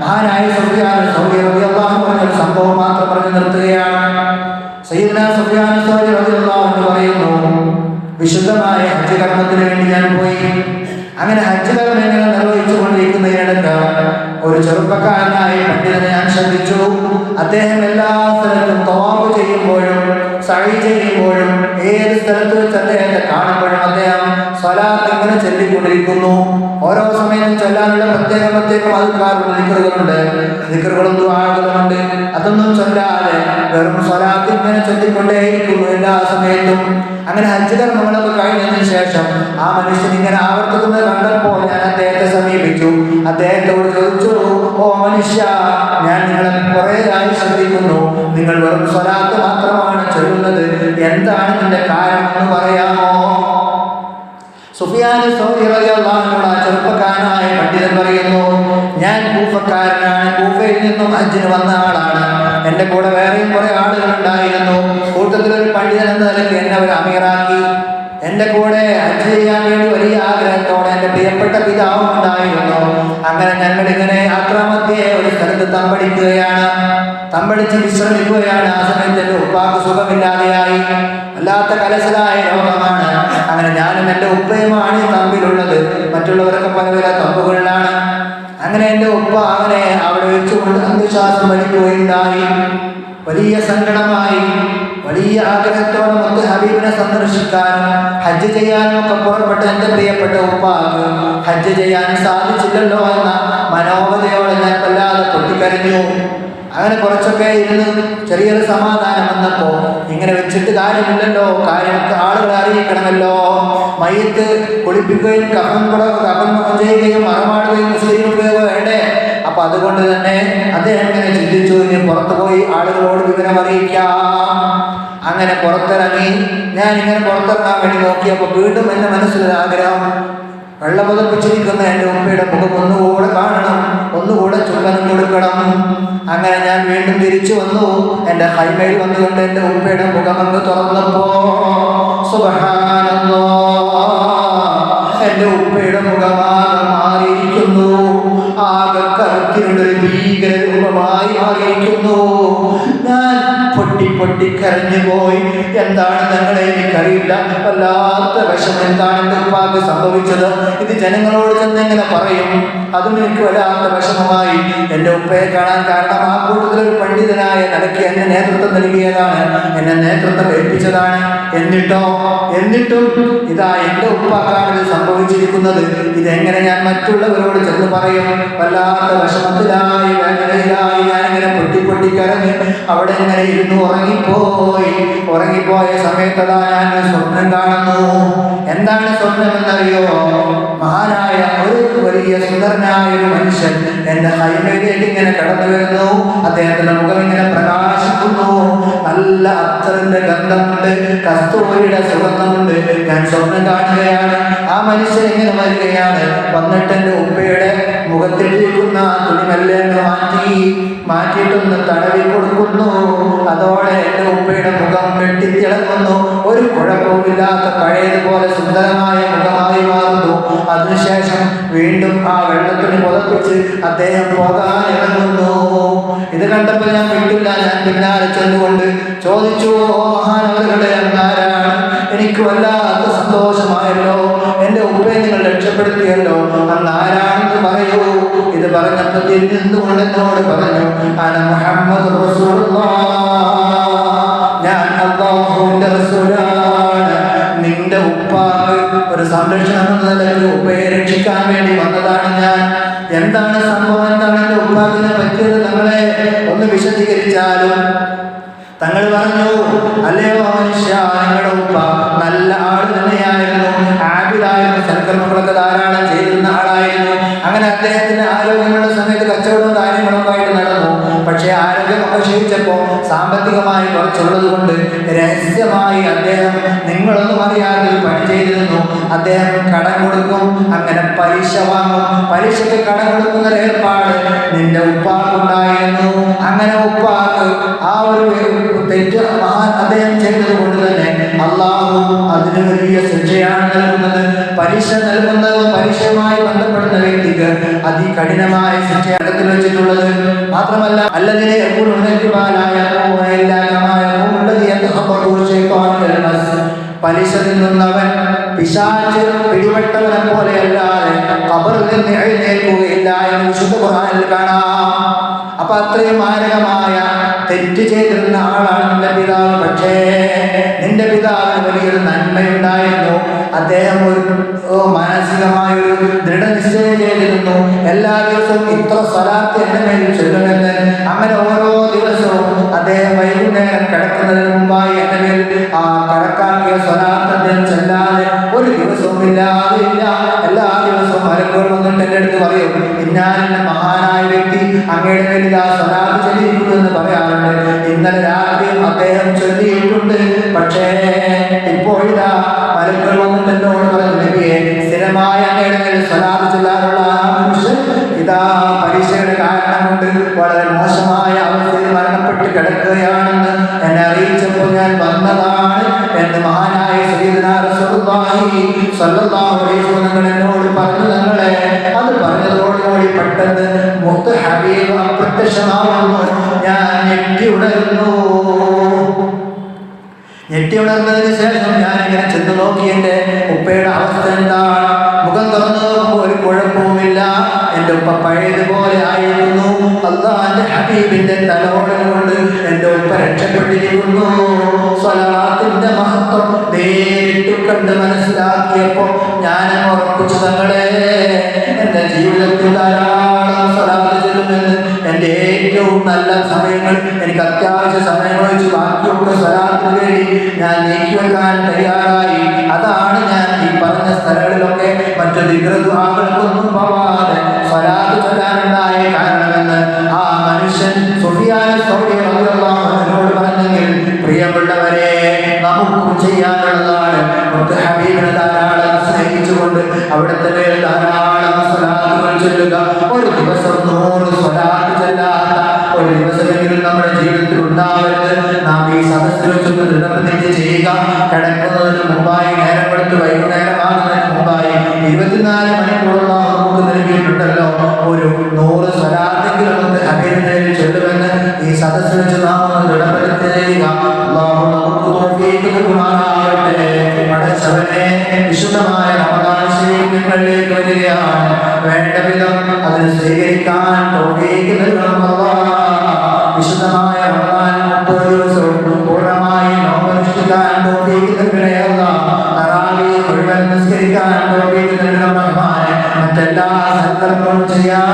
മഹാനായ സുഫിയാൻ സൗദി റളിയല്ലാഹു പറഞ്ഞ ഒരു സംഭവം മാത്രം പറഞ്ഞു നിർത്തുകയാണ്. സയ്യിദ്ന സുഫിയാൻ സൗദി റബി അള്ളാഹു എന്ന് പറയുന്നു വിശുദ്ധമായ ഹജ്ജ് കർമ്മത്തിന് വേണ്ടി ഞാൻ പോയി. അങ്ങനെ ഹജ്ജ് കർമ്മങ്ങൾ നിർവഹിച്ചു കൊണ്ടിരിക്കുന്നതിനിടക്ക് ഒരു ചെറുപ്പക്കാരനായി പണ്ഡിതനെ ഞാൻ ശ്രദ്ധിച്ചു. അദ്ദേഹം എല്ലാ സ്ഥലത്തും തോമ്പ് ചെയ്യുമ്പോഴും സഴി ചെയ്യുമ്പോഴും ഏത് സ്ഥലത്ത് വെച്ച് അദ്ദേഹത്തെ കാണുമ്പോഴും അദ്ദേഹം സ്വലാത്ത് ഇങ്ങനെ ചൊല്ലിക്കൊണ്ടിരിക്കുന്നു. ഓരോ സമയത്തും ചൊല്ലാനുള്ള പ്രത്യേകം പ്രത്യേകം അതുക്കാറുണ്ട് നിക്കറുകളുണ്ട്. നിക്കറുകളും ദുആകളുമുണ്ട് അതൊന്നും ചൊല്ലാതെ വെറും സ്വലാത്ത് ഇങ്ങനെ ചൊല്ലിക്കൊണ്ടേയിരിക്കുന്നു എല്ലാ സമയത്തും. അങ്ങനെ ഹജ്ജ് കർമ്മങ്ങളൊക്കെ കഴിഞ്ഞതിന് ശേഷം ആ മനുഷ്യൻ ഇങ്ങനെ ആവർത്തിക്കുന്നത് കണ്ടപ്പോൾ ഞാൻ അദ്ദേഹത്തെ സമീപിച്ചു. അദ്ദേഹത്തോട് ചോദിച്ചു ഓ മനുഷ്യ ഞാൻ നിങ്ങളെ കുറേ ആയി ശ്രദ്ധിക്കുന്നു. നിങ്ങൾ വെറും സ്വലാത്ത് മാത്രമാണ് ചൊല്ലുന്നത്. എന്താണ് നിന്റെ കാരണം എന്ന് പറയാമോ? സുഫിയാൻ സൗദിയുള്ള ചെറുപ്പക്കാരനായ പണ്ഡിതൻ പറയുന്നു ഞാൻ കൂഫക്കാരനാണ്. കൂഫയിൽ നിന്നും അജിന് വന്ന ആളാണ്. എന്റെ കൂടെ വേറെയും കുറേ ആളുകൾ ഉണ്ടായിരുന്നു. കൂട്ടത്തിൽ ഒരു പണ്ഡിതൻ എന്ന നിലയ്ക്ക് എന്നെ ഒരു അമീറാക്കി. എന്റെ കൂടെ ഹജ്ജ് ചെയ്യാൻ വേണ്ടി വലിയ ആഗ്രഹത്തോടെ എന്റെ പ്രിയപ്പെട്ട പിതാവും ഉണ്ടായിരുന്നു. അങ്ങനെ ഞങ്ങൾ ഇങ്ങനെ യാത്രാമധ്യേ ഒരു സ്ഥലത്ത് തമ്പടിക്കുകയാണ്. തമ്പടിച്ച് വിശ്രമിക്കുകയാണ്. ആ സമയത്ത് എന്റെ ഉപ്പാക്ക് സുഖമില്ലാതെയായി. വല്ലാത്ത കലശലായ രോഗമാണ്. അങ്ങനെ ഞാനും എന്റെ ഉപ്പയുമാണ് തമ്പിലുള്ളത്. മറ്റുള്ളവരൊക്കെ പല പല തമ്പുകളിലാണ്. അങ്ങനെ എന്റെ ഉപ്പ അങ്ങനെ അവിടെ വെച്ചുകൊണ്ട് അന്ധശ്വാസം വലിക്കുകയുണ്ടായി വലിയ സങ്കടമായി. വലിയ ആഗ്രഹത്തോടെ മൊത്ത ഹബീബിനെ സന്ദർശിക്കാനും ഹജ്ജ് ചെയ്യാനും ഒക്കെ പുറപ്പെട്ട എന്റെ പ്രിയപ്പെട്ട ഉപ്പാക്ക് ഹജ്ജ് ചെയ്യാൻ സാധിച്ചില്ലല്ലോ എന്ന മനോഗതയോടെ ഞാൻ വല്ലാതെ പൊട്ടിക്കരഞ്ഞു. അങ്ങനെ കുറച്ചൊക്കെ ഇരുന്ന് ചെറിയൊരു സമാധാനം വന്നപ്പോൾ ഇങ്ങനെ വെച്ചിട്ട് കാര്യമില്ലല്ലോ കാര്യമൊക്കെ ആളുകളെ അറിയിക്കണമല്ലോ. മയ്യത്ത് കുളിപ്പിക്കുകയും കഫൻ കൂടെ കഫൻ ചെയ്യുകയും മറമാടുകയും ചെയ്യുകയോ വേണ്ടേ? അപ്പൊ അതുകൊണ്ട് തന്നെ അദ്ദേഹം ഇങ്ങനെ ചിന്തിച്ചു ഇനി പുറത്തു പോയി ആളുകളോട് വിവരം അറിയിക്കാം. അങ്ങനെ പുറത്തിറങ്ങി ഞാൻ ഇങ്ങനെ പുറത്തിറങ്ങാൻ വേണ്ടി നോക്കിയപ്പോൾ വീണ്ടും എന്റെ മനസ്സിലൊരു ആഗ്രഹം വെള്ളം പുതപ്പിച്ചിരിക്കുന്ന എന്റെ ഉമ്മയുടെ മുഖം ഒന്നുകൂടെ കാണണം. ഒന്നുകൂടെ ചുംബനം കൊടുക്കണം. അങ്ങനെ ഞാൻ വീണ്ടും തിരിച്ചു വന്നു. എന്റെ ഹൈമയിൽ വന്നുകൊണ്ട് എന്റെ ഉപ്പയുടെ മുഖം അങ്ങ് തുറന്നപ്പോ സുബ്ഹാനല്ലാഹ് എന്റെ ഉപ്പയുടെ മുഖമാകെ മാറിയിരിക്കുന്നു. ആകെ ഭീകര രൂപമായി മാറിയിരിക്കുന്നു. പൊട്ടി പൊട്ടി കരഞ്ഞു പോയി. എന്താണ് ഞങ്ങളെ എനിക്കറിയില്ല. വല്ലാത്ത വിഷം എന്താണ് എന്റെ സംഭവിച്ചത്? ഇത് ജനങ്ങളോട് ചെന്ന് എങ്ങനെ പറയും? അതും എനിക്ക് വല്ലാത്ത വിഷമമായി. എന്റെ ഉപ്പയെ കാണാൻ കാരണം ആ കൂട്ടത്തിൽ ഒരു പണ്ഡിതനായ നടക്കി എന്നെ നേതൃത്വം നൽകിയതാണ്. എന്നെ നേതൃത്വം ഏൽപ്പിച്ചതാണ്. എന്നിട്ടോ? എന്നിട്ടും ഇതാ എന്റെ ഉപ്പാക്കാണ് ഇത് സംഭവിച്ചിരിക്കുന്നത്. ഇതെങ്ങനെ ഞാൻ മറ്റുള്ളവരോട് ചെന്ന് പറയും? വല്ലാത്ത വിഷമത്തിലായി അവിടെ ഇങ്ങനെ ഇരുന്ന് ഉറങ്ങിപ്പോയി. ഉറങ്ങിപ്പോയ സമയത്തതാ ഞാൻ സ്വപ്നം കാണുന്നു. എന്താണ് സ്വപ്നം എന്നറിയോ? മഹാനായ ഒരു വലിയ സുന്ദരനായ ഒരു മനുഷ്യൻ എന്റെ ഹൈമയിലേക്ക് ഇങ്ങനെ കടന്നു വരുന്നു. അദ്ദേഹത്തിന്റെ മുഖം ഇങ്ങനെ പ്രകാശിക്കുന്നു. നല്ല അത്തറിന്റെ ഗന്ധമുണ്ട്. കസ്തൂരിയുടെ സുഗന്ധമുണ്ട്. ഞാൻ സ്വപ്നം കാണുകയാണ്. ആ മനുഷ്യൻ ഇങ്ങനെ വരികയാണ്. വന്നിട്ട് എന്റെ ഉപ്പയുടെ മുഖത്തിട്ടിരിക്കുന്ന തുണിമല്ലേന്ന് മാറ്റി മാറ്റിയിട്ടൊന്ന് തടവി കൊടുക്കുന്നു. അതോടെ എന്റെ ഉപ്പയുടെ മുഖം വെട്ടിത്തിളങ്ങുന്നു. ഒരു കുഴപ്പവുമില്ലാത്ത പഴയതുപോലെ സുന്ദരമായ മുഖമായി മാറുന്നു. അതിനുശേഷം വീണ്ടും ആ വെള്ളത്തുണി പുതപ്പിച്ച് അദ്ദേഹം പോകാൻ ഇറങ്ങുന്നു. ഇത് കണ്ടപ്പോൾ ഞാൻ വിട്ടില്ല. ഞാൻ പിന്നാലെ ചെന്നുകൊണ്ട് ചോദിച്ചു ഓ മഹാനവരുടെ ആരാണ്? എനിക്ക് വല്ലാത്ത സന്തോഷമായല്ലോ. ഉപ്പയെ നിങ്ങൾ രക്ഷപ്പെടുത്തിയല്ലോ. അന്ന് പറയൂ. ഇത് പറഞ്ഞപ്പോൾ തിരിഞ്ഞു നിന്നുകൊണ്ട് എന്നോട് പറഞ്ഞു അന മുഹമ്മദ് ഞാൻ അള്ളാഹുവിന്റെ റസൂലാണ്. നിന്റെ ഉപ്പാക്ക് ഒരു സംരക്ഷണം എന്ന ഉപ്പയെ രക്ഷിക്കാൻ വേണ്ടി വന്നതാണ് ഞാൻ. എന്താണ് സംഭവം? എന്താണ് എന്റെ ഉപ്പാക്കിനെ പറ്റിയത് തങ്ങളെ ഒന്ന് വിശദീകരിച്ചാലും? തങ്ങൾ പറഞ്ഞു അല്ലയോ മനുഷ്യ നിങ്ങളുടെ ഉപ്പ നല്ല ആൾ തന്നെയായിരുന്നു. ആബിലായിരുന്നു സൽക്കർമ്മങ്ങളൊക്കെ ധാരാളം ചെയ്തിരുന്ന ആളായിരുന്നു. അങ്ങനെ അദ്ദേഹത്തിന് ആരോഗ്യമുള്ള സമയത്ത് കച്ചവടവും കാര്യങ്ങളൊക്കെ ആയിട്ട് നടന്നു. പക്ഷേ ആരോഗ്യമൊക്കെ ക്ഷയിച്ചപ്പോൾ സാമ്പത്തികമായ സാമ്പത്തികമായി കുറച്ചുള്ളത് കൊണ്ട് രഹസ്യമായി അദ്ദേഹം നിങ്ങളൊന്നും അറിയാതെ പണി ചെയ്തിരുന്നു. അദ്ദേഹം കടം കൊടുക്കും അങ്ങനെ പലിശ വാങ്ങും. പലിശക്ക് കടം കൊടുക്കുന്ന ഒരു ഏർപ്പാട് നിന്റെ ഉപ്പാക്കുണ്ടായിരുന്നു. അങ്ങനെ ഉപ്പാക്ക് ആ ഒരു തെറ്റ് അദ്ദേഹം ചെയ്തത് കൊണ്ട് തന്നെ അള്ളാഹു അതിന് വലിയ ശിക്ഷയാണ് നൽകുന്നത്. പലിശ നൽകുന്നത് പലിശയുമായി ബന്ധപ്പെടുന്ന വ്യക്തിക്ക് അതികഠിനമായ ശിക്ഷ ശിക്ഷയടത്തിൽ വെച്ചിട്ടുള്ളത്. മാത്രമല്ല അല്ലതിനെ എപ്പോഴും പലിശ നിന്നവൻ പിശാച്ച് പിടിപെട്ടവനെ പോലെയല്ലാതെ കബറിൽ നിന്ന് എഴുന്നേൽക്കുകയില്ല എന്ന് വിശുദ്ധ കാണാം. അപ്പൊ അത്രയും മാരകമായ തെറ്റ് ചെയ്തിരുന്ന ആളാണ് നിന്റെ പിതാവ്. പക്ഷേ നിന്റെ പിതാവിന് വലിയൊരു നന്മയുണ്ടായിരുന്നു. അദ്ദേഹം ഒരു മാനസികമായൊരു ദൃഢനിശ്ചയം ചെയ്തിരുന്നു. എല്ലാ ദിവസവും ഇത്ര സ്വലാത്ത് എന്റെ മേൽ ചൊല്ലുമെന്ന് അങ്ങനെ ഓരോ ദിവസവും അദ്ദേഹം വൈകുന്നേരം കിടക്കുന്നതിന് മുമ്പായി എന്റെ മേൽ ആ കടക്കാക്കിയ അദ്ദേഹം ചെല്ലാതെ ഒരു ദിവസവും ഇല്ലാതെ ഇല്ല. എല്ലാ ദിവസവും മലക്കുകൾ വന്നിട്ട് എന്റെ അടുത്ത് പറയും ഇന്നാലിന്റെ മഹാനായ വ്യക്തി അങ്ങയുടെ മേലിൽ ആ സ്വലാത്ത് ചൊല്ലിയിട്ടുണ്ട് എന്ന് പറയാറുണ്ട്. ഇന്നലെ രാത്രിയും അദ്ദേഹം ചൊല്ലിയിട്ടുണ്ട്. പക്ഷേ ഇപ്പോഴിതാ മലക്കുകൾ വന്നിട്ട് എന്നോട് എന്ന് മഹാനായ എന്നോട് പറഞ്ഞു തങ്ങളെ അത് പറഞ്ഞതോടുകൂടി പെട്ടെന്ന് മുത്ത് ഹബീബ് അപ്രത്യക്ഷമാവുന്നു. ഞാൻ ഞെട്ടി ഉണരുന്നു. ഞെട്ടി ഉണർന്നതിന് ശേഷം ഞാൻ ഇങ്ങനെ ചെന്ന് നോക്കി എന്റെ ഉപ്പയുടെ അവസ്ഥ എന്താണ്? മുഖം തുറന്നു എന്റെ ഉപ്പ പഴയതുപോലെ ആയിരുന്നു. അള്ളാന്റെ ഹബീബിന്റെ തലോടൽ കൊണ്ട് എന്റെ ഉപ്പ രക്ഷപ്പെട്ടിരിക്കുന്നു. സ്വലാത്തിന്റെ മഹത്വം നേരിട്ട് കണ്ട് മനസ്സിലാക്കിയപ്പോൾ ഞാൻ ഉറപ്പിച്ചു തങ്ങളെ എന്റെ ജീവിതത്തിൽ ധാരാളം സ്വലാത്ത് ചെല്ലുമെന്ന് എന്റെ ഏറ്റവും നല്ല സമയങ്ങൾ എനിക്ക് അത്യാവശ്യ സമയങ്ങൾ വെച്ച് ബാക്കിയുള്ള സ്വലാത്തിന് വേണ്ടി ഞാൻ നീക്കിവെക്കാൻ തയ്യാറായി. അതാണ് ഞാൻ ഈ പറഞ്ഞ സ്ഥലങ്ങളിലൊക്കെ മറ്റു വിഗ്രഹാകൾക്കൊന്നും ചൊല്ലുക. ഒരു ദിവസം നൂറ് സ്വലാത്ത് ചെല്ലാത്ത ഒരു ദിവസമെങ്കിലും നമ്മുടെ ജീവിതത്തിൽ ഉണ്ടാവരുത്. നാം ഈ സദസ്സിൽ വെച്ചൊന്ന് ദൃഢപ്രതിജ്ഞ ചെയ്യുക. കിടക്കുന്നതിന് മുമ്പായി നേരം കൊടുത്ത് വൈകുന്നേരം ആകുന്നതിന് മുമ്പായി ഇരുപത്തിനാല് മണിക്കൂറുള്ള നമുക്ക് നൽകിയിട്ടുണ്ടല്ലോ. ഒരു നൂറ് സ്വലാത്തെങ്കിലും ഒന്ന് അഭിനന്ദനം ചൊല്ലുമെന്ന് ഈ സദസ്സിൽ വെച്ച് നാം ഒന്ന് ദൃഢപ്രതിജ്ഞ ചെയ്യുക. നമുക്ക് തൗഫീഖ് നൽകുമാറാകട്ടെ. പടച്ചവനെ വിശുദ്ധമായ റമദാൻ ശരീരങ്ങളിലേക്ക് വരികയാണ്. വേണ്ട വിധം അത് സ്വീകരിക്കാൻ തൗഫീഖ് നൽകണം അല്ലാഹ് വിശുദ്ധമായ റമദാൻ മുപ്പത് പൂർണമായി നോമ്പനുഷ്ഠിക്കാൻ തൗഫീഖ് നൽകണേ അല്ലാഹ് തറാവീഹ് മുഴുവൻ നിസ്കരിക്കാൻ തൗഫീഖ് നൽകണം മറ്റെല്ലാ സന്ദർഭങ്ങളും ചെയ്യാൻ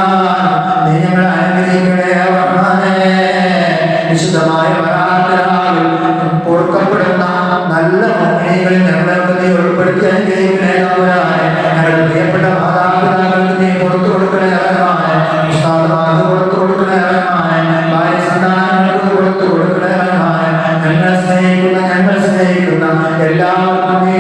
എല്ലാവർക്കുമേ